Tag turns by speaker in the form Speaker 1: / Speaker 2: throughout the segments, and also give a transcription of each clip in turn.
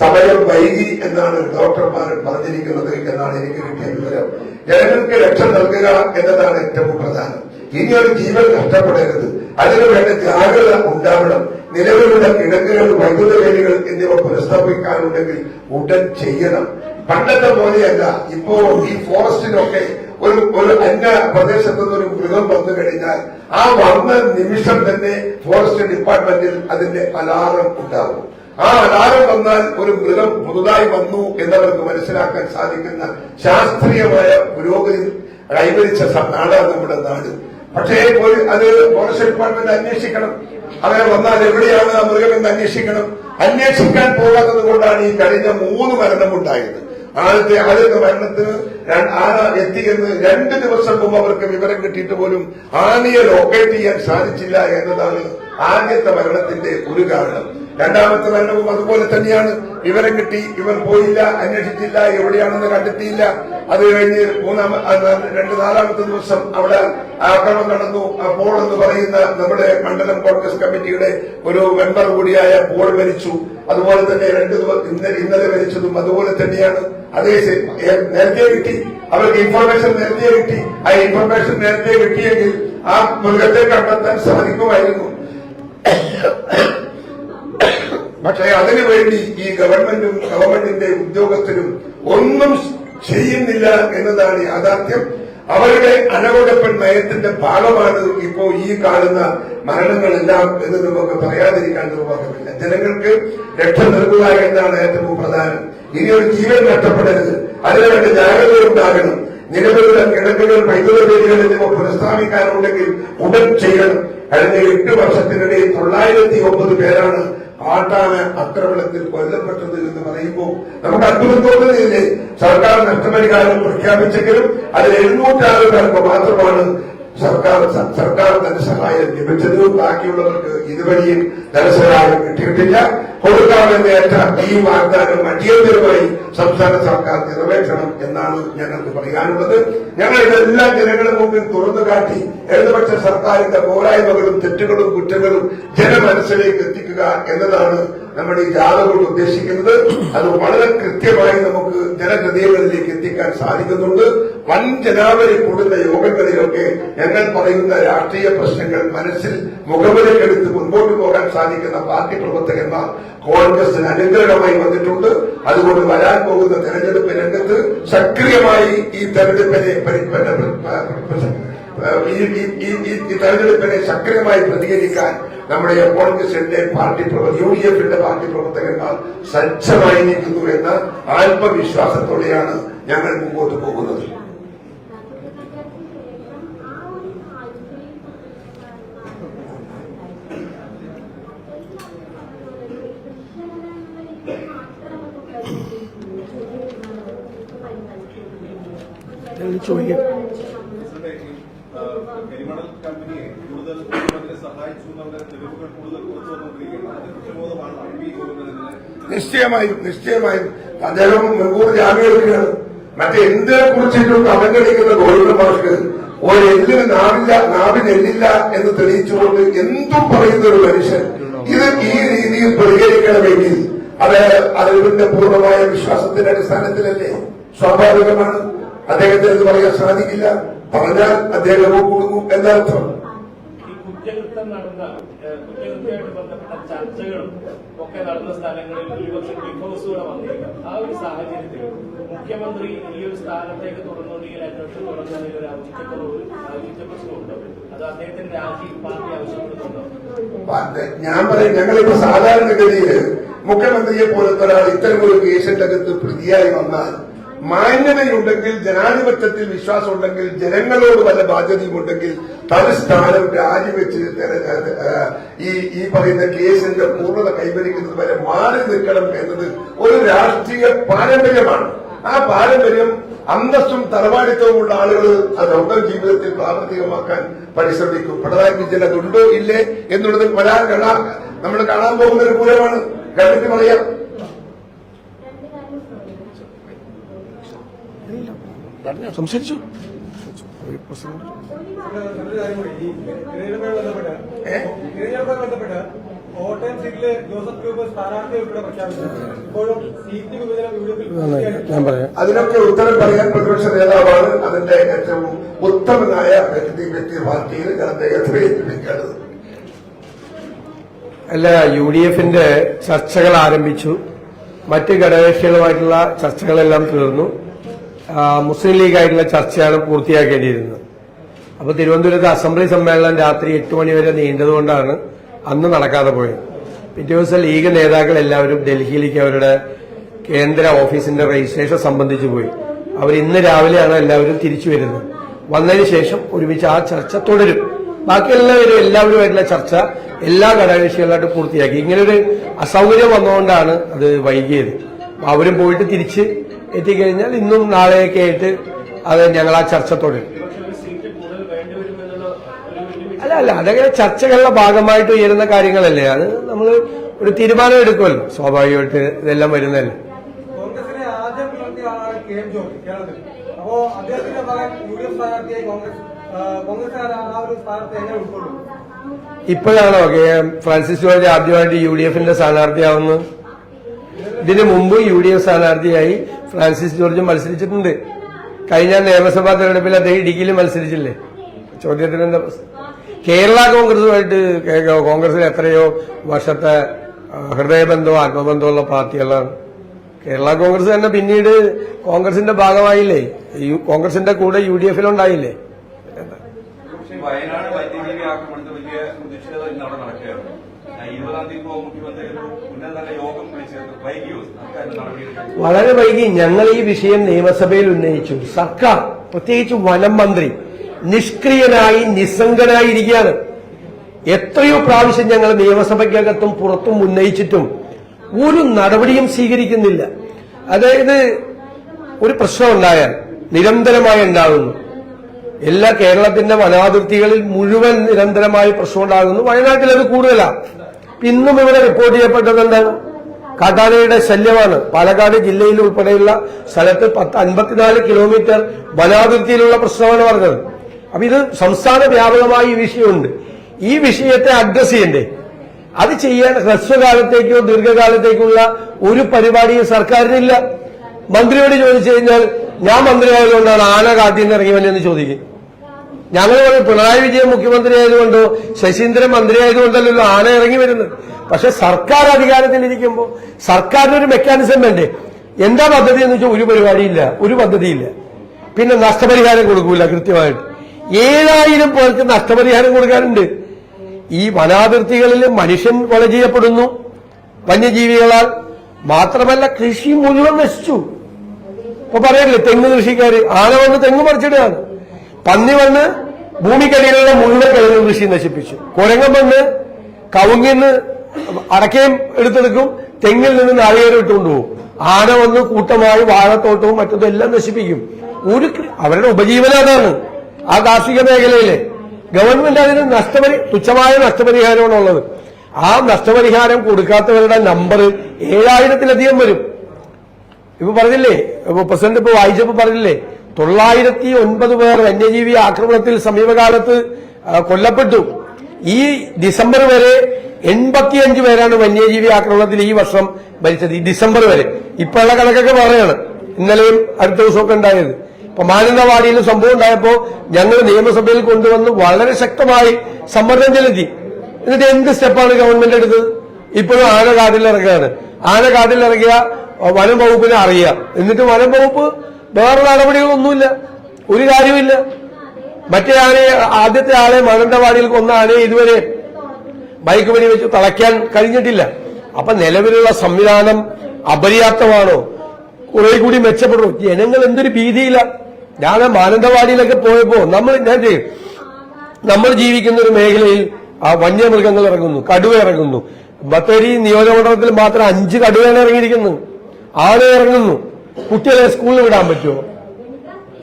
Speaker 1: സമയം വൈകി എന്നാണ് ഡോക്ടർമാർ പറഞ്ഞിരിക്കുന്നത് എന്നാണ് എനിക്ക് കിട്ടിയ വിവരം. ജനങ്ങൾക്ക് രക്ഷ നൽകുക എന്നതാണ് ഏറ്റവും പ്രധാനം. ഇനിയൊരു ജീവൻ നഷ്ടപ്പെടരുത്. അതിനുവേണ്ട ജാഗ്രത ഉണ്ടാവണം. നിലവിലുള്ള കിടക്കുകൾ വൈദ്യുത വേലികൾ എന്നിവ പുനഃസ്ഥാപിക്കാനുണ്ടെങ്കിൽ ഉടൻ ചെയ്യണം. പണ്ടത്തെ പോലെയല്ല. ഇപ്പോ ഈ ഫോറസ്റ്റിനൊക്കെ ഒരു ഒരു അന്യ പ്രദേശത്ത് നിന്നൊരു മൃഗം വന്നു കഴിഞ്ഞാൽ ആ വന്ന നിമിഷം തന്നെ ഫോറസ്റ്റ് ഡിപ്പാർട്ട്മെന്റിൽ അതിന്റെ അലാറം ഉണ്ടാവും. ആ അലാരം വന്നാൽ ഒരു മൃഗം പുതുതായി വന്നു എന്നവർക്ക് മനസ്സിലാക്കാൻ സാധിക്കുന്ന ശാസ്ത്രീയമായ പുരോഗതി കൈവരിച്ച നാടാണ് നമ്മുടെ നാട്. പക്ഷേ പോയി- അത് ഫോറസ്റ്റ് ഡിപ്പാർട്ട്മെന്റ് അന്വേഷിക്കണം. അങ്ങനെ വന്നാൽ എവിടെയാണ് ആ മൃഗമെന്ന് അന്വേഷിക്കണം. അന്വേഷിക്കാൻ പോകാത്തത് കൊണ്ടാണ് ഈ കഴിഞ്ഞ മൂന്ന് മരണമുണ്ടായത് ആദ്യത്തെ ആദ്യത്തെ മരണത്തിന് ആന എത്തിയെന്ന് രണ്ട് ദിവസം മുമ്പ് അവർക്ക് വിവരം കിട്ടിയിട്ട് പോലും ആനയെ ലൊക്കേറ്റ് ചെയ്യാൻ സാധിച്ചില്ല എന്നതാണ് ആദ്യത്തെ മരണത്തിന്റെ ഒരു കാരണം. രണ്ടാമത്തെ മരണവും അതുപോലെ തന്നെയാണ്. വിവരം കിട്ടി ഇവർ പോയില്ല അന്വേഷിച്ചില്ല എവിടെയാണെന്ന് കണ്ടെത്തിയില്ല. അത് കഴിഞ്ഞ് മൂന്നാമ രണ്ട് നാലാമത്തെ ദിവസം അവിടെ ആക്രമണം നടന്നു. അപ്പോൾ എന്ന് പറയുന്ന നമ്മുടെ മണ്ഡലം കോൺഗ്രസ് കമ്മിറ്റിയുടെ ഒരു മെമ്പർ കൂടിയായ പോൾ മരിച്ചു. അതുപോലെ തന്നെ രണ്ട് ഇന്നലെ മരിച്ചതും അതുപോലെ തന്നെയാണ്. അതേ നേരത്തെ കിട്ടി. അവർക്ക് ഇൻഫർമേഷൻ നേരത്തെ കിട്ടി. ആ ഇൻഫർമേഷൻ നേരത്തെ കിട്ടിയെങ്കിൽ ആ മൃഗത്തെ കണ്ടെത്താൻ സാധിക്കുമായിരുന്നു. പക്ഷേ അതിനുവേണ്ടി ഈ ഗവൺമെന്റും ഗവൺമെന്റിന്റെ ഉദ്യോഗസ്ഥരും ഒന്നും ചെയ്യുന്നില്ല എന്നതാണ് യാഥാർത്ഥ്യം. അവരുടെ അനവടപ്പൻ നയത്തിന്റെ ഭാഗമാണ് ഇപ്പോ ഈ കാണുന്ന മരണങ്ങളെല്ലാം എന്ന് നമുക്ക് പറയാതിരിക്കാൻ നിർവാഹമില്ല. ജനങ്ങൾക്ക് രക്ഷ നൽകുക എന്നാണ് ഏറ്റവും പ്രധാനം. ഇനി ഒരു ജീവൻ നഷ്ടപ്പെടരുത്. അതിനുവേണ്ട ജാഗ്രത ഉണ്ടാകണം. നിലവിലുള്ള കിടക്കുകൾ വൈദ്യുത വേദികൾ എന്നിവ പുനഃസ്ഥാപിക്കാനുണ്ടെങ്കിൽ ഉടൻ ചെയ്യണം. കഴിഞ്ഞ എട്ട് വർഷത്തിനിടയിൽ തൊള്ളായിരത്തി ഒമ്പത് പേരാണ് കാട്ടാന ആക്രമണത്തിൽ കൊല്ലപ്പെട്ടത് എന്ന് പറയുമ്പോൾ നമുക്ക് അത്ഭുതം തോന്നുന്നില്ലേ സർക്കാർ നഷ്ടപരിഹാരം പ്രഖ്യാപിച്ചെങ്കിലും അതിൽ എഴുന്നൂറ്റാറ് പേർക്ക് മാത്രമാണ് സർക്കാർ സർക്കാർ ധനസഹായം ലഭിച്ചത് ബാക്കിയുള്ളവർക്ക് ഇതുവരെയും ധനസഹായം കിട്ടിയിട്ടില്ല. കൊടുക്കാമെന്ന് ഏറ്റ ഈ വാഗ്ദാനം അടിയന്തരമായി സംസ്ഥാന സർക്കാർ നിറവേറ്റണം എന്നാണ് ഞങ്ങൾക്ക് പറയാനുള്ളത്. ഞങ്ങൾ ഇതെല്ലാം ജനങ്ങളുടെ മുമ്പിൽ തുറന്നു കാട്ടി ഇടതുപക്ഷ സർക്കാരിന്റെ പോരായ്മകളും തെറ്റുകളും കുറ്റങ്ങളും ജനമനസ്സിലേക്ക് എത്തിക്കുക എന്നതാണ് നമ്മുടെ ഈ ജാഥ കൊണ്ട് ഉദ്ദേശിക്കുന്നത് അത് വളരെ കൃത്യമായി നമുക്ക് ജനഹൃദയങ്ങളിലേക്ക് എത്തിക്കാൻ സാധിക്കുന്നുണ്ട്. വൻ ജനാവലി കൂടുന്ന യോഗങ്ങളിലൊക്കെ ഞങ്ങൾ പറയുന്ന രാഷ്ട്രീയ പ്രശ്നങ്ങൾ മനസ്സിൽ മുഖവിലക്കെടുത്ത് മുൻപോട്ട് പോകാൻ സാധിക്കുന്ന പാർട്ടി പ്രവർത്തകന്മാർ കോൺഗ്രസിന് അനുഗ്രഹമായി വന്നിട്ടുണ്ട്. അതുകൊണ്ട് വരാൻ പോകുന്ന തെരഞ്ഞെടുപ്പ് രംഗത്ത് സക്രിയമായി ഈ തെരഞ്ഞെടുപ്പിനെ പരി- പരി- പരി- ഈ തെരഞ്ഞെടുപ്പിനെ സക്രിയമായി പ്രതികരിക്കാൻ നമ്മുടെ കോൺഗ്രസിന്റെ പാർട്ടി യു ഡി എഫിന്റെ പാർട്ടി പ്രവർത്തകന്മാർ സജ്ജമായി നിൽക്കുന്നു എന്ന ആത്മവിശ്വാസത്തോടെയാണ് ഞങ്ങൾ മുമ്പോട്ട് പോകുന്നത്.
Speaker 2: ചോദിക്കാം.
Speaker 3: കരിമണൽ കമ്പനിയെ കൂടുതൽ സഹായിച്ചു തെളിവുകൾ കൂടുതൽ പുറത്തു
Speaker 1: നിശ്ചയമായും നിശ്ചയമായും. അദ്ദേഹം മുൻകൂർ ജാമ്യം മറ്റെന്തിനെ കുറിച്ചിട്ടും അവഗണിക്കുന്ന ഗോവിന്ദ മാഷ്ക്ക് ഒരു എല്ലിന് നാവില്ല നാവിന് എല്ലില്ല എന്ന് തെളിയിച്ചുകൊണ്ട് എന്തും പറയുന്ന ഒരു മനുഷ്യൻ. ഇത് ഈ രീതിയിൽ പ്രതികരിക്കണമെങ്കിൽ അത് അതിന്റെ പൂർണമായ വിശ്വാസത്തിന്റെ അടിസ്ഥാനത്തിലല്ലേ? സ്വാഭാവികമാണ്. അദ്ദേഹത്തിന് ഇത് പറയാൻ സാധിക്കില്ല. പറഞ്ഞാൽ അദ്ദേഹം കൊടുക്കും എന്നർത്ഥം.
Speaker 4: കുറ്റകൃത്യം നടന്ന ഏഹ്, കുറ്റകൃത്യമായിട്ട് ബന്ധപ്പെട്ട ചർച്ചകളും ഒക്കെ നടന്ന സ്ഥലങ്ങളിൽ ഒരുപക്ഷെ ബിഗ് ആ ഒരു സാഹചര്യത്തിൽ മുഖ്യമന്ത്രി ഈ ഒരു സ്ഥാനത്തേക്ക് തുടർന്നുകൊണ്ടെങ്കിൽ അന്വേഷണം തുടങ്ങുന്നതിൽ ഒരു ഔചിത്യക്കുറവ് ഔചിത്യ പ്രശ്നമുണ്ടോ അത് അദ്ദേഹത്തിന്റെ രാജി പാർട്ടി ആവശ്യപ്പെടുന്നുണ്ടോ?
Speaker 1: ഞാൻ പറയും ഞങ്ങളിപ്പോ സാധാരണഗതിയിൽ മുഖ്യമന്ത്രിയെ പോലത്തെ ഒരാൾ ഇത്തരം ഒരു കേസിന്റെ അകത്ത് പ്രതിയായി വന്നാൽ മാന്യതയുണ്ടെങ്കിൽ ജനാധിപത്യത്തിൽ വിശ്വാസം ഉണ്ടെങ്കിൽ ജനങ്ങളോട് വല്ല ബാധ്യതയുമുണ്ടെങ്കിൽ തലസ്ഥാനം രാജിവെച്ച് ഈ ഈ പറയുന്ന കേസിന്റെ പൂർണത കൈവരിക്കുന്നത് വരെ മാറി നിൽക്കണം എന്നത് ഒരു രാഷ്ട്രീയ പാരമ്പര്യമാണ്. ആ പാരമ്പര്യം അന്തസ്സും തറവാടിത്തവുമുള്ള ആളുകൾ അത് സ്വന്തം ജീവിതത്തിൽ പ്രാവർത്തികമാക്കാൻ പരിശ്രമിക്കും. പിണറായി വിജയൻ അതുണ്ടോ? ഇല്ലേ? എന്നുള്ളത് വരാൻ കാണാൻ നമ്മൾ കാണാൻ പോകുന്ന ഒരു പൂരമാണ് കണ്ടിട്ട് പറയാം
Speaker 2: സംസാരിച്ചു
Speaker 5: ഒരു കാര്യം കൂടി. ഈ തിരഞ്ഞെടുപ്പുമായി ബന്ധപ്പെട്ട്
Speaker 1: ഏ?
Speaker 5: തിരഞ്ഞെടുപ്പുമായി ബന്ധപ്പെട്ട് കോട്ടയം സീറ്റിൽ ജോസഫ് ഗ്രൂപ്പ് സ്ഥാനാർത്ഥി ഉൾപ്പെടെ പ്രഖ്യാപിച്ചു ഇപ്പോഴും സീറ്റ് വിഭജനം യു ഡി എഫിൽ
Speaker 2: നന്നായി ഞാൻ പറയാം.
Speaker 1: അതിനൊക്കെ ഉത്തരം പറയാൻ പ്രതിപക്ഷ നേതാവാണ് അതിന്റെ ഏറ്റവും ഉത്തമനായ വ്യക്തി വ്യക്തി പാർട്ടിയിൽ ഞാൻ അദ്ദേഹത്തെ ഏൽപ്പിക്കേണ്ടത്.
Speaker 2: അല്ല യു ഡി എഫിന്റെ ചർച്ചകൾ ആരംഭിച്ചു. മറ്റ് ഘടകകക്ഷികളുമായിട്ടുള്ള ചർച്ചകളെല്ലാം തീർന്നു മുസ്ലിം ലീഗായിട്ടുള്ള ചർച്ചയാണ് പൂർത്തിയാക്കേണ്ടിയിരുന്നത്. അപ്പൊ തിരുവനന്തപുരത്ത് അസംബ്ലി സമ്മേളനം രാത്രി എട്ട് മണിവരെ നീണ്ടതുകൊണ്ടാണ് അന്ന് നടക്കാതെ പോയത്. പിറ്റേ ദിവസം ലീഗ് നേതാക്കൾ എല്ലാവരും ഡൽഹിയിലേക്ക് അവരുടെ കേന്ദ്ര ഓഫീസിന്റെ രജിസ്ട്രേഷൻ സംബന്ധിച്ചു പോയി. അവർ ഇന്ന് രാവിലെയാണ് എല്ലാവരും തിരിച്ചു വരുന്നത്. വന്നതിന് ശേഷം ഒരുമിച്ച് ആ ചർച്ച തുടരും. ബാക്കി എല്ലാവരും എല്ലാവരുമായിട്ടുള്ള ചർച്ച എല്ലാ ഘടകകക്ഷികളായിട്ട് പൂർത്തിയാക്കി. ഇങ്ങനൊരു അസൗകര്യം വന്നുകൊണ്ടാണ് അത് വൈകിയത്. അവരും പോയിട്ട് തിരിച്ച് എത്തിക്കഴിഞ്ഞാൽ ഇന്നും നാളെയൊക്കെ ആയിട്ട് അത് ഞങ്ങൾ ആ ചർച്ച തുടരും. അല്ല അല്ല അതൊക്കെ ചർച്ചകളുടെ ഭാഗമായിട്ട് ഉയരുന്ന കാര്യങ്ങളല്ലേ? അത് നമ്മൾ ഒരു തീരുമാനം എടുക്കുമല്ലോ. സ്വാഭാവികമായിട്ട് ഇതെല്ലാം
Speaker 5: വരുന്നല്ലേ
Speaker 2: ഇപ്പോഴാണോ കെ എം ഫ്രാൻസിസ് ജോർജ് ആദ്യമായിട്ട് യു ഡി എഫിന്റെ സ്ഥാനാർത്ഥിയാവുന്നത്? ഇതിനു മുമ്പ് യു ഡി എഫ് സ്ഥാനാർത്ഥിയായി ഫ്രാൻസിസ് ജോർജ് മത്സരിച്ചിട്ടുണ്ട്. കഴിഞ്ഞ നിയമസഭാ തെരഞ്ഞെടുപ്പിൽ അദ്ദേഹം ഇടുക്കിയിൽ മത്സരിച്ചില്ലേ? ചോദ്യത്തിന് എന്താ? കേരള കോൺഗ്രസുമായിട്ട് കോൺഗ്രസിൽ എത്രയോ വർഷത്തെ ഹൃദയബന്ധോ ഹൃദയബന്ധവും ആത്മബന്ധമുള്ള പാർട്ടികളാണ്. കേരള കോൺഗ്രസ് തന്നെ പിന്നീട് കോൺഗ്രസിന്റെ ഭാഗമായില്ലേ? കോൺഗ്രസിന്റെ കൂടെ യു ഡി എഫിലുണ്ടായില്ലേ
Speaker 6: പക്ഷേ വയനാട് വന്യജീവി ആക്രമണത്തിൽ വലിയ പ്രതിഷേധം ഇന്ന് അവിടെ നടക്കുകയാണ് ഞാൻ ഇരുപതാം തീയതി ഇപ്പോൾ മുഖ്യമന്ത്രി ഒരു ഉന്നതതല യോഗം വിളിച്ചത് വൈകിയോ സർക്കാർ നടപടിയെടുക്കും
Speaker 2: വളരെ വൈകി ഞങ്ങൾ ഈ വിഷയം നിയമസഭയിൽ ഉന്നയിച്ചു. സർക്കാർ പ്രത്യേകിച്ച് വനം മന്ത്രി നിഷ്ക്രിയനായി നിസ്സംഗനായി ഇരിക്കുകയാണ് എത്രയോ പ്രാവശ്യം ഞങ്ങൾ നിയമസഭയ്ക്കകത്തും പുറത്തും ഉന്നയിച്ചിട്ടും ഒരു നടപടിയും സ്വീകരിക്കുന്നില്ല. അതായത് ഒരു പ്രശ്നം ഉണ്ടായാൽ നിരന്തരമായി ഉണ്ടാകുന്നു. എല്ലാ കേരളത്തിന്റെ വനാതിർത്തികളിൽ മുഴുവൻ നിരന്തരമായി പ്രശ്നം ഉണ്ടാകുന്നു. വയനാട്ടിൽ അത് കൂടുതലാണ് ഇന്നും ഇവിടെ റിപ്പോർട്ട് ചെയ്യപ്പെട്ടത് കാട്ടാനയുടെ ശല്യമാണ്. പാലക്കാട് ജില്ലയിൽ ഉൾപ്പെടെയുള്ള സ്ഥലത്ത് പത്ത് അൻപത്തിനാല് കിലോമീറ്റർ വനാതിർത്തിയിലുള്ള പ്രശ്നമാണ് പറഞ്ഞത്. അപ്പൊ ഇത് സംസ്ഥാന വ്യാപകമായി ഈ വിഷയമുണ്ട്. ഈ വിഷയത്തെ അഡ്രസ് ചെയ്യണ്ടേ? അത് ചെയ്യാൻ ഹ്രസ്വകാലത്തേക്കോ ദീർഘകാലത്തേക്കുള്ള ഒരു പരിപാടിയും സർക്കാരിനില്ല. മന്ത്രിയോട് ചോദിച്ചു കഴിഞ്ഞാൽ ഞാൻ മന്ത്രിയായതുകൊണ്ടാണ് ആന കാട്ടിൽ നിന്ന് ഇറങ്ങി വന്നതെന്ന് ചോദിക്കും. ഞങ്ങൾ പിണറായി വിജയൻ മുഖ്യമന്ത്രി ആയതുകൊണ്ടോ ശശീന്ദ്രൻ മന്ത്രി ആയതുകൊണ്ടല്ലോ ആന ഇറങ്ങി വരുന്നത്. പക്ഷെ സർക്കാർ അധികാരത്തിലിരിക്കുമ്പോൾ സർക്കാരിന് ഒരു മെക്കാനിസം വേണ്ടേ? എന്താ പദ്ധതി എന്ന് വെച്ചാൽ ഒരു പരിപാടിയില്ല ഒരു പദ്ധതിയില്ല. പിന്നെ നഷ്ടപരിഹാരം കൊടുക്കൂല കൃത്യമായിട്ട്. ഏഴായിരം പേർക്ക് നഷ്ടപരിഹാരം കൊടുക്കാനുണ്ട്. ഈ വനാതിർത്തികളിൽ മനുഷ്യൻ കൊല ചെയ്യപ്പെടുന്നു വന്യജീവികളാൽ. മാത്രമല്ല കൃഷി മുഴുവൻ നശിച്ചു. ഇപ്പൊ പറയല്ലേ തെങ്ങ് കൃഷിക്കാര്. ആന വന്ന് തെങ്ങ് പറിച്ചിടുകയാണ്. പന്നി വന്ന് ഭൂമിക്കടിയിലുള്ള മുഴുവൻ കിഴങ്ങ് കൃഷി നശിപ്പിച്ചു. കുരങ്ങൻ വന്ന് കവുങ്ങിന്ന് അടക്കയും എടുത്തെടുക്കും തെങ്ങിൽ നിന്ന് നാളികേരം ഇട്ടുകൊണ്ടുപോകും. ആന വന്ന് കൂട്ടമായി വാഴത്തോട്ടവും മറ്റതും എല്ലാം നശിപ്പിക്കും. ഒരു അവരുടെ ഉപജീവനം അതാണ്. ആ കാർഷിക മേഖലയിലെ ഗവൺമെന്റ് അതിന് നഷ്ടപരി തുച്ഛമായ നഷ്ടപരിഹാരമാണ് ഉള്ളത്. ആ നഷ്ടപരിഹാരം കൊടുക്കാത്തവരുടെ നമ്പർ ഏഴായിരത്തിലധികം വരും. ഇപ്പൊ പറഞ്ഞില്ലേ? പ്രസിഡന്റ് ഇപ്പൊ വായിച്ചപ്പോ പറഞ്ഞില്ലേ? തൊള്ളായിരത്തി ഒൻപത് പേർ വന്യജീവി ആക്രമണത്തിൽ സമീപകാലത്ത് കൊല്ലപ്പെട്ടു. ഈ ഡിസംബർ വരെ എൺപത്തിയഞ്ച് പേരാണ് വന്യജീവി ആക്രമണത്തിൽ ഈ വർഷം മരിച്ചത്. ഈ ഡിസംബർ വരെ. ഇപ്പോഴുള്ള കണക്കൊക്കെ പറയാണ്. ഇന്നലെയും അടുത്ത ദിവസമൊക്കെ ഉണ്ടായത്. ഇപ്പൊ മാനന്തവാടിയിൽ സംഭവം ഉണ്ടായപ്പോ ഞങ്ങൾ നിയമസഭയിൽ കൊണ്ടുവന്ന് വളരെ ശക്തമായി സമ്മർദ്ദം ചെലുത്തി. എന്നിട്ട് എന്ത് സ്റ്റെപ്പാണ് ഗവൺമെന്റ് എടുത്തത്? ഇപ്പോഴും ആന കാട്ടിൽ ഇറങ്ങുകയാണ് ആന ഇറങ്ങിയ വനം വകുപ്പിനെ അറിയാം എന്നിട്ട് വനം വകുപ്പ് വേറെ നടപടികളൊന്നുമില്ല. ഒരു കാര്യമില്ല മറ്റേ ആനയെ ആദ്യത്തെ ആളെ മാനന്തവാടിയിൽ കൊന്ന ആനയെ ഇതുവരെ ബൈക്ക് വഴി വെച്ച് തളയ്ക്കാൻ കഴിഞ്ഞിട്ടില്ല. അപ്പൊ നിലവിലുള്ള സംവിധാനം അപര്യാപ്തമാണോ? കുറെ കൂടി മെച്ചപ്പെടും ജനങ്ങൾ എന്തൊരു ഭീതിയില്ല ഞാൻ മാനന്തവാടിയിലൊക്കെ പോയപ്പോ നമ്മൾ ഞാൻ ചെയ്യും. നമ്മൾ ജീവിക്കുന്ന ഒരു മേഖലയിൽ ആ വന്യമൃഗങ്ങൾ ഇറങ്ങുന്നു കടുവ ഇറങ്ങുന്നു. ബത്തേരി നിയോജകമണ്ഡലത്തിൽ മാത്രം അഞ്ച് കടുവയാണ് ഇറങ്ങിയിരിക്കുന്നു ആന ഇറങ്ങുന്നു. കുട്ടികളെ സ്കൂളിൽ വിടാൻ പറ്റുമോ?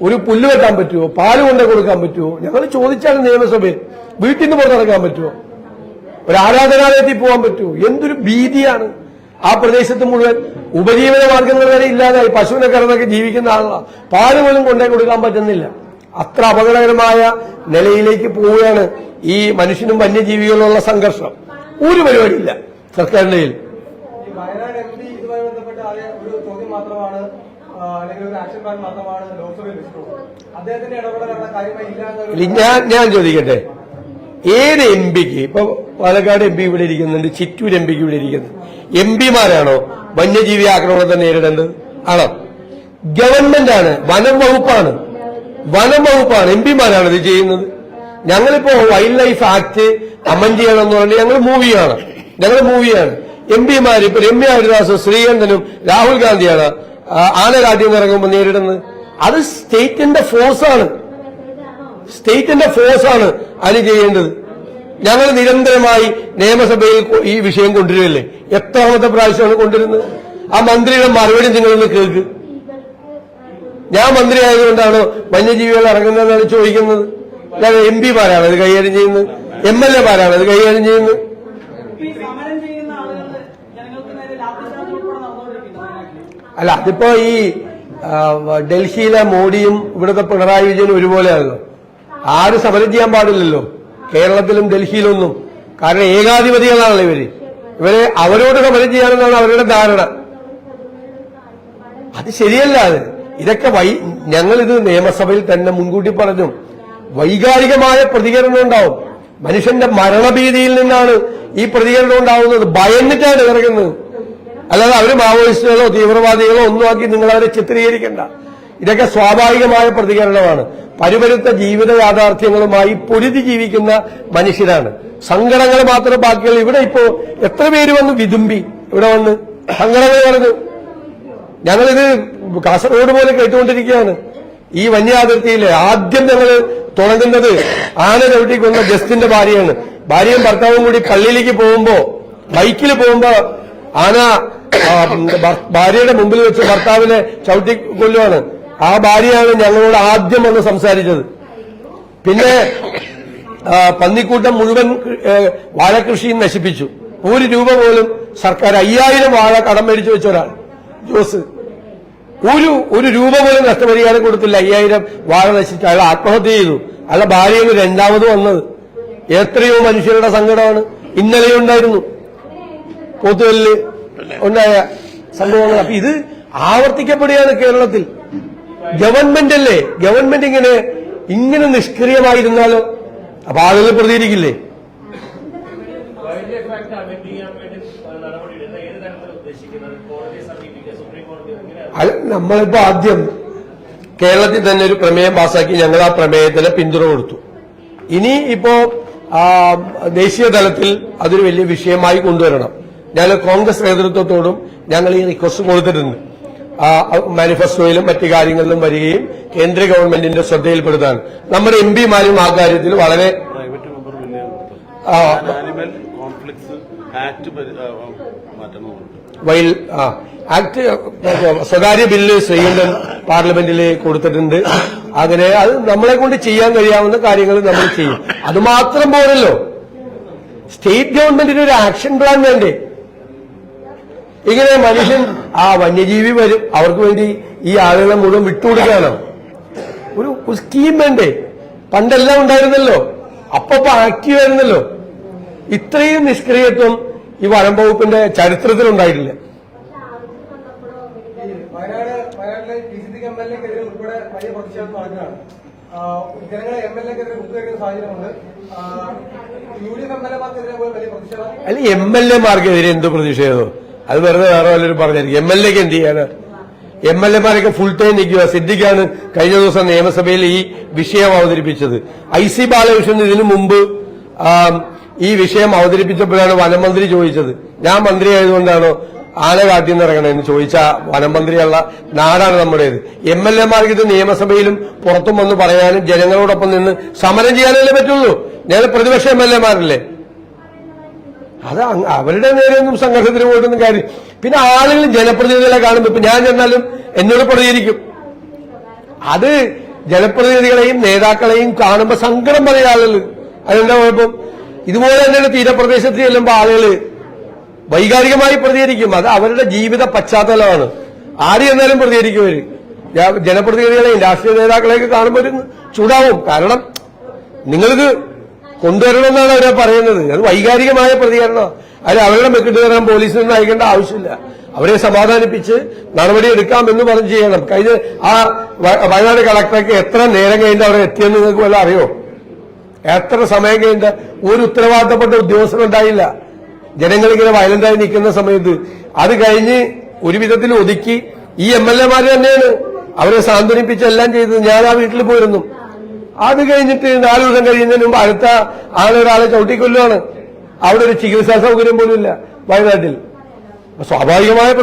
Speaker 2: ഒരു പുല്ല് വെട്ടാൻ പറ്റുമോ? പാൽ കൊണ്ട് കൊടുക്കാൻ പറ്റുമോ? ഞങ്ങൾ ചോദിച്ചാൽ നിയമസഭയിൽ. വീട്ടിൽ നിന്ന് പുറത്തിറങ്ങാൻ പറ്റുമോ? ഒരു ആരാധനാലയത്തിൽ പോകാൻ പറ്റുമോ? എന്തൊരു ഭീതിയാണ്. ആ പ്രദേശത്ത് മുഴുവൻ ഉപജീവന മാർഗങ്ങൾ വരെ ഇല്ലാതായി. പശുവിനെ കിടന്നൊക്കെ ജീവിക്കുന്ന ആളാണ് പാൽ പോലും കൊണ്ടേ കൊടുക്കാൻ പറ്റുന്നില്ല. അത്ര അപകടകരമായ നിലയിലേക്ക് പോവുകയാണ് ഈ മനുഷ്യനും വന്യജീവികളുള്ള സംഘർഷം. ഒരു പരിപാടിയില്ല. സർക്കാരിന്റെ കയ്യിൽ.
Speaker 5: വയനാട് എം പി ഇതുമായി ബന്ധപ്പെട്ട് ആദ്യം ഒരു ചോദ്യം മാത്രമാണ്. അല്ലെങ്കിൽ ഒരു ആക്ഷൻ പ്ലാൻ മാത്രമാണ് ലോക്സഭയിൽ വെച്ചിട്ടുള്ളത്. അദ്ദേഹത്തിന്റെ ഇടപെടൽ അവിടെ കാര്യമായി
Speaker 2: ഞാൻ ഞാൻ ചോദിക്കട്ടെ? ഏത് എം പിക്ക് ഇപ്പൊ പാലക്കാട് എം പി ഇവിടെ ഇരിക്കുന്നുണ്ട് ചിറ്റൂർ എം പിക്ക് ഇവിടെ ഇരിക്കുന്നു. എം പിമാരാണോ വന്യജീവി ആക്രമണത്തെ നേരിടേണ്ടത്? ആണോ? ഗവൺമെന്റ് ആണ് വനം വകുപ്പാണ്. വനം വകുപ്പാണ് എം പിമാരാണ് ഇത് ചെയ്യുന്നത്. ഞങ്ങളിപ്പോ വൈൽഡ് ലൈഫ് ആക്ട് അമൻ ചെയ്യണമെന്ന് പറഞ്ഞാൽ ഞങ്ങൾ മൂവിയാണ് ഞങ്ങൾ മൂവിയാണ് എം പിമാര് ഇപ്പൊ രമ്യ ഹരിദാസും ശ്രീകണ്ഠനും രാഹുൽ ഗാന്ധിയാണ് ആന നിന്ന് ഇറങ്ങുമ്പോൾ നേരിടുന്നത്? അത് സ്റ്റേറ്റിന്റെ ഫോഴ്സാണ് സ്റ്റേറ്റിന്റെ ഫോഴ്സാണ് അതിന് ചെയ്യേണ്ടത്. ഞങ്ങൾ നിരന്തരമായി നിയമസഭയിൽ ഈ വിഷയം കൊണ്ടുവരില്ലേ എത്രാമത്തെ പ്രാവശ്യമാണ് കൊണ്ടുവരുന്നത്? ആ മന്ത്രിയുടെ മറുപടി നിങ്ങളൊന്ന് കേൾക്ക്. ഞാൻ മന്ത്രി ആയതുകൊണ്ടാണോ വന്യജീവികൾ ഇറങ്ങുന്നതെന്നാണ് ചോദിക്കുന്നത്? അല്ലാതെ എം പിമാരാണ് അത് കൈകാര്യം ചെയ്യുന്നത്. എം എൽ എമാരാണ് അത് കൈകാര്യം ചെയ്യുന്നത്
Speaker 7: ഈ സമരം ചെയ്യുന്ന ആളുകൾ ജനങ്ങൾക്ക് നേരെ ലാത്തിച്ചാർജ് ഉൾപ്പെടെ നടന്നുകൊണ്ടിരിക്കുന്നു വയനാട്ടിൽ
Speaker 2: അല്ല അതിപ്പോ ഈ ഡൽഹിയിലെ മോഡിയും ഇവിടുത്തെ പിണറായി വിജയനും ഒരുപോലെയാണല്ലോ. ആരും സമരം ചെയ്യാൻ പാടില്ലല്ലോ. കേരളത്തിലും ഡൽഹിയിലൊന്നും. കാരണം ഏകാധിപതികളാണല്ലോ ഇവർ. ഇവർ അവരോട് സമരം ചെയ്യാനെന്നാണ് അവരുടെ ധാരണ. അത് ശരിയല്ല അത്. ഇതൊക്കെ വൈ ഞങ്ങളിത് നിയമസഭയിൽ തന്നെ മുൻകൂട്ടി പറഞ്ഞു. വൈകാരികമായ പ്രതികരണം ഉണ്ടാവും. മനുഷ്യന്റെ മരണഭീതിയിൽ നിന്നാണ് ഈ പ്രതികരണം ഉണ്ടാവുന്നത്. ഭയന്നിട്ടാണ് ഇറങ്ങുന്നത്. അല്ലാതെ അവർ മാവോയിസ്റ്റുകളോ തീവ്രവാദികളോ ഒന്നും ആക്കി നിങ്ങൾ അവരെ ചിത്രീകരിക്കേണ്ട. ഇതൊക്കെ സ്വാഭാവികമായ പ്രതികരണമാണ്. പരിപരുത്ത ജീവിത യാഥാർത്ഥ്യങ്ങളുമായി പൊരുതി ജീവിക്കുന്ന മനുഷ്യരാണ്. സങ്കടങ്ങൾ മാത്രം ബാക്കിയുള്ള ഇവിടെ ഇപ്പോ എത്ര പേര് വന്ന്? വിതുമ്പി. ഇവിടെ വന്ന് സങ്കടങ്ങൾ പറഞ്ഞു. ഞങ്ങളിത് കാസർഗോഡ് പോലെ കേട്ടുകൊണ്ടിരിക്കുകയാണ്. ഈ വന്യാതിർത്തിയിൽ ആദ്യം ഞങ്ങൾ തുടങ്ങുന്നത് ആന ചവിട്ടി കൊന്ന ജസ്റ്റിന്റെ ഭാര്യയാണ്. ഭാര്യയും ഭർത്താവും കൂടി പള്ളിയിലേക്ക് പോകുമ്പോ ബൈക്കിൽ പോകുമ്പോ ആന ഭാര്യയുടെ മുമ്പിൽ വെച്ച് ഭർത്താവിനെ ചവിട്ടി കൊല്ലുവാണ്. ആ ഭാര്യയാണ് ഞങ്ങളോട് ആദ്യം വന്ന് സംസാരിച്ചത്. പിന്നെ പന്നിക്കൂട്ടം മുഴുവൻ വാഴകൃഷിയും നശിപ്പിച്ചു. ഒരു രൂപ പോലും സർക്കാർ അയ്യായിരം വാഴ കടം മേടിച്ചു വെച്ച ഒരാൾ ജോസ്. ഒരു ഒരു രൂപ പോലും നഷ്ടപരിഹാരം കൊടുത്തില്ല. അയ്യായിരം വാഴ നശിച്ചു അയാൾ ആത്മഹത്യ ചെയ്തു. അയാളെ ഭാര്യയാണ് രണ്ടാമത് വന്നത്. എത്രയോ മനുഷ്യരുടെ സങ്കടമാണ്. ഇന്നലെ ഉണ്ടായിരുന്നു പോത്തുകല്ലിൽ ഉണ്ടായ സംഭവങ്ങൾ. അപ്പൊ ഇത് ആവർത്തിക്കപ്പെടുകയാണ് കേരളത്തിൽ. ഗവൺമെന്റ് അല്ലേ ഗവൺമെന്റ് ഇങ്ങനെ ഇങ്ങനെ നിഷ്ക്രിയമായിരുന്നാലോ? അപ്പൊ ആളുകൾ പ്രതികരിക്കില്ലേ? നമ്മളിപ്പോ ആദ്യം കേരളത്തിൽ തന്നെ ഒരു പ്രമേയം പാസാക്കി ഞങ്ങൾ ആ പ്രമേയത്തിന് പിന്തുണ കൊടുത്തു. ഇനി ഇപ്പോ ദേശീയ തലത്തിൽ അതൊരു വലിയ വിഷയമായി കൊണ്ടുവരണം. ഞങ്ങൾ കോൺഗ്രസ് നേതൃത്വത്തോടും ഞങ്ങൾ ഈ റിക്വസ്റ്റ് കൊടുത്തിട്ടുണ്ട്. ആ, മാനിഫെസ്റ്റോയിലും മറ്റു കാര്യങ്ങളിലും വരികയും കേന്ദ്ര ഗവൺമെന്റിന്റെ ശ്രദ്ധയിൽപ്പെടുത്താൻ. നമ്മുടെ എം പിമാരും ആ കാര്യത്തിൽ വളരെ
Speaker 8: ആക്ട്
Speaker 2: സ്വകാര്യ ബില്ല് ശ്രീകണ്ഠൻ പാർലമെന്റിൽ കൊടുത്തിട്ടുണ്ട്. അങ്ങനെ അത് നമ്മളെ കൊണ്ട് ചെയ്യാൻ കഴിയാവുന്ന കാര്യങ്ങൾ നമ്മൾ ചെയ്യും. അത് മാത്രം പോരല്ലോ. സ്റ്റേറ്റ് ഗവൺമെന്റിന് ഒരു ആക്ഷൻ പ്ലാൻ വേണ്ടേ? ഇങ്ങനെ മനുഷ്യൻ ആ വന്യജീവി വരും. അവർക്ക് വേണ്ടി ഈ ആളുകളെ മുഴുവൻ വിട്ടുകൊടുക്കാനോ ഒരു ഒരു സ്കീം വേണ്ടേ? പണ്ടെല്ലാം ഉണ്ടായിരുന്നല്ലോ. അപ്പൊ ആക്റ്റീവ് ആയിരുന്നല്ലോ. ഇത്രയും നിഷ്ക്രിയത്വം ഈ വനം വകുപ്പിന്റെ ചരിത്രത്തിൽ ഉണ്ടായിട്ടില്ല. അല്ല എം എൽ എമാർക്കെതിരെ എന്ത് പ്രതിഷേധം? അത് വെറുതെ വേറെ വല്ലവരും പറഞ്ഞായിരിക്കും എം എൽ എക്ക് എന്ത് ചെയ്യാനാ? എം എൽ എമാരൊക്കെ ഫുൾ ടൈം നിൽക്കുക സിദ്ധിക്കാണ് കഴിഞ്ഞ ദിവസം നിയമസഭയിൽ ഈ വിഷയം അവതരിപ്പിച്ചത്. ഐ സി ബാലകൃഷ്ണൻ ഇതിനു മുമ്പ് ഈ വിഷയം അവതരിപ്പിച്ചപ്പോഴാണ് വനമന്ത്രി ചോദിച്ചത്. ഞാൻ മന്ത്രി ആയതുകൊണ്ടാണോ ആന കാട്ടിൽ നിന്ന് ഇറങ്ങണമെന്ന് ചോദിച്ച വനമന്ത്രിയുള്ള നാടാണ് നമ്മുടേത്. എം എൽ എമാർക്ക് ഇത് നിയമസഭയിലും പുറത്തും വന്ന് പറയാനും ജനങ്ങളോടൊപ്പം നിന്ന് സമരം ചെയ്യാനല്ലേ പറ്റുള്ളൂ. ഞാൻ പ്രതിപക്ഷ എം എൽ എമാരല്ലേ അത് അവരുടെ നേരെയൊന്നും സംഘർഷത്തിന് പോയിട്ടൊന്നും കാര്യം പിന്നെ ആളുകൾ ജനപ്രതിനിധികളെ കാണുമ്പോൾ ഇപ്പൊ ഞാൻ ചെന്നാലും എന്നോട് പ്രതികരിക്കും. അത് ജനപ്രതിനിധികളെയും നേതാക്കളെയും കാണുമ്പോൾ സങ്കടം പറയും ആളുകൾ അതെന്താ കുഴപ്പം? ഇതുപോലെ തന്നെ തീരപ്രദേശത്ത് ചെല്ലുമ്പോൾ ആളുകൾ വൈകാരികമായി പ്രതികരിക്കും. അത് അവരുടെ ജീവിത പശ്ചാത്തലമാണ്. ആര് ചെന്നാലും പ്രതികരിക്കും അവർ. ജനപ്രതിനിധികളെയും രാഷ്ട്രീയ നേതാക്കളെയൊക്കെ കാണുമ്പോൾ ചൂടാവും. കാരണം നിങ്ങൾക്ക് കൊണ്ടുവരണമെന്നാണ് അവരെ പറയുന്നത്. അത് വൈകാരികമായ പ്രതികരണം. അതിൽ അവരുടെ മെക്കിട്ട് കയറാൻ നിന്ന് അയക്കേണ്ട ആവശ്യമില്ല. അവരെ സമാധാനിപ്പിച്ച് നടപടി എടുക്കാമെന്ന് പറഞ്ഞ് ചെയ്യണം. കഴിഞ്ഞ ആ വയനാട് കളക്ടർക്ക് എത്ര നേരം കഴിഞ്ഞിട്ട് അവരെ എത്തിയെന്ന് നിങ്ങൾക്ക് വല്ല അറിയോ? എത്ര സമയം കഴിഞ്ഞിട്ട് ഒരു ഉത്തരവാദിത്തപ്പെട്ട ജനങ്ങൾ ജനങ്ങളിങ്ങനെ വയലന്റായി നിൽക്കുന്ന സമയത്ത്. അത് കഴിഞ്ഞ് ഒരു വിധത്തിൽ ഒതുക്കി. ഈ എം എൽ എമാര് തന്നെയാണ് അവരെ സാന്ത്വനിപ്പിച്ച് എല്ലാം ചെയ്തത്. ഞാൻ ആ വീട്ടിൽ പോയിരുന്നു. അത് കഴിഞ്ഞിട്ട് നാലു ദിവസം കഴിയുന്നതിന് മുമ്പ് അടുത്ത ആളൊരാളെ ചവിട്ടിക്കൊല്ലുവാണ്. അവിടെ ഒരു ചികിത്സാ സൗകര്യം പോലും ഇല്ല വയനാട്ടിൽ. സ്വാഭാവികമായ